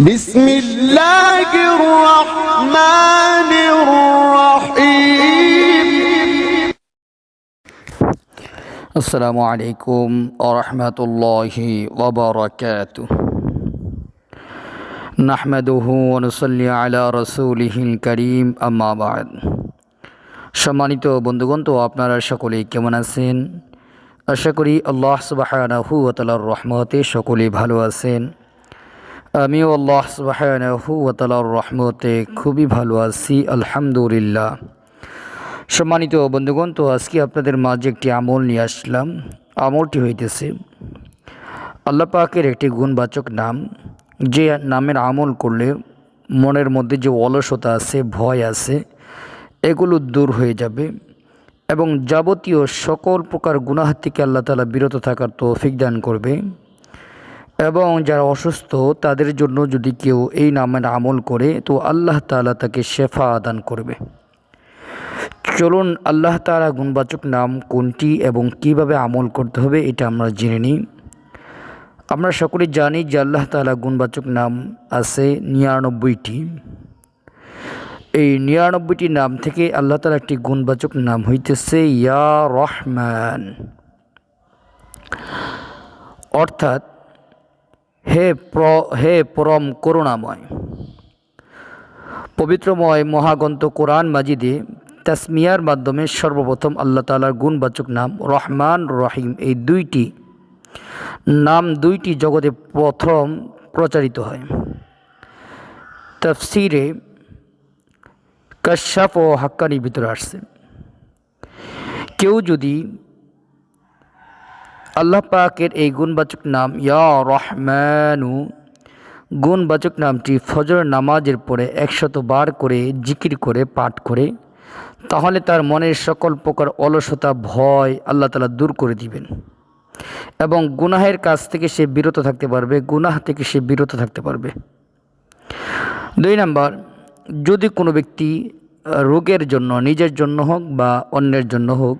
بسم الله الرحمن الرحيم আসসালামু আলাইকুম আরহামতুল্লাহি ওবরাকাতু নাহমাদুহু ওয়ানুসাল্লি আলা রসুলিহিল করিম আম্মা বাদ সম্মানিত বন্ধুগণ তো আপনারা সকলেই কেমন আছেন আশা করি আল্লাহ সুবাহানাহু ওতালার রহমতে সকলেই ভালো আছেন আমিও আল্লাহ ওতালার রহমতে খুবই ভালো আছি, আলহামদুলিল্লাহ। সম্মানিত বন্ধুগণ, তো আজকে আপনাদের মাঝে একটি আমল নিয়ে আসলাম। আমলটি হইতেছে আল্লাহ পাকের একটি গুণবাচক নাম, যে নামের আমল করলে মনের মধ্যে যে অলসতা আছে, ভয় আছে, এগুলো দূর হয়ে যাবে এবং যাবতীয় সকল প্রকার গুনাহ থেকে আল্লাহ তালা বিরত থাকার তৌফিক দান করবে। এবং যারা অসুস্থ, তাদের জন্য যদি কেউ এই নামের আমল করে, তো আল্লাহ তালা তাকে শেফা দান করবে। চলুন আল্লাহ তালা গুণবাচক নাম কোনটি এবং কীভাবে আমল করতে হবে, এটা আমরা জেনে নিই। আমরা সকলে জানি যে আল্লাহ তালা গুণবাচক নাম আছে নিরানব্বইটি। এই নিরানব্বইটি নাম থেকে আল্লাহ তালা একটি গুণবাচক নাম হইতেছে ইয়া রহমান। অর্থাৎ হে প্র, হে পরম করুণাময়, পবিত্রময় মহাগ্রন্থ কোরআন মাজিদে তাসমিয়ার মাধ্যমে সর্বপ্রথম আল্লাহ তালার গুণবাচক নাম রহমান রহিম এই দুইটি, নাম দুইটি জগতে প্রথম প্রচারিত হয়। তফসিরে কশ্যাপ ও হাক্কানির ভিতরে আসছে। কেউ যদি আল্লাহ পাকের এই গুণবাচক নাম, ইয়া রহমানু। গুণবাচক নামটি ফজর নামাজের পরে একশত বার করে জিকির করে, পাঠ করে। তাহলে তার মনের সকল প্রকার অলসতা, ভয় আল্লাহ তালা দূর করে দিবেন। এবং গুনাহের কাছ থেকে সে বিরত থাকতে পারবে, গুনাহ থেকে সে বিরত থাকতে পারবে। দুই নাম্বার, যদি কোনো ব্যক্তি রোগের জন্য, নিজের জন্য হোক বা অন্যের জন্য হোক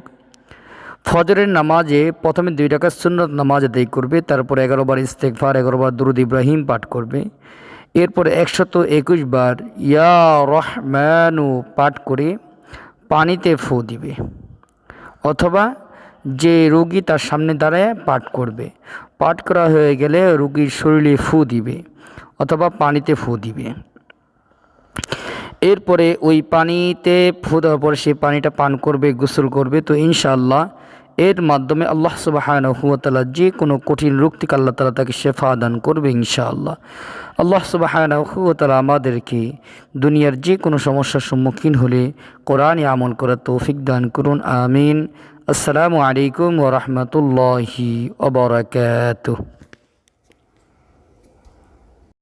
ফজরের নামাজে প্রথমে দুই টাকা সুন্নত নামাজ আদায় করবে, তারপর এগারোবার ইস্তেকফার এগারোবার দুরুদ ইব্রাহিম পাঠ করবে। এরপর একশত একুশ বার ইয়া রহমানু পাঠ করে পানিতে ফু দিবে, অথবা যে রোগী তার সামনে দাঁড়ায় পাঠ করবে। পাঠ করা হয়ে গেলে রোগীর শরীরে ফু দিবে, অথবা পানিতে ফু দিবে। এরপরে ওই পানিতে ফু দেওয়ার পরে সে পানিটা পান করবে, গোসল করবে। তো ইনশাআল্লাহ এর মাধ্যমে আল্লাহ সুবাহান হুয়াতালা যে কোনো কঠিন রোগ থেকে আল্লাহ তালা তাকে শেফা দান করবে ইনশাআল্লাহ। আল্লাহ সুবাহান হুয়াতালা আমাদেরকে দুনিয়ার যে কোনো সমস্যার সম্মুখীন হলে কোরআনে আমল করার তৌফিক দান করুন, আমিন। আসসালামু আলাইকুম ওরহমতুল্লাহি ওবরাকাতুহ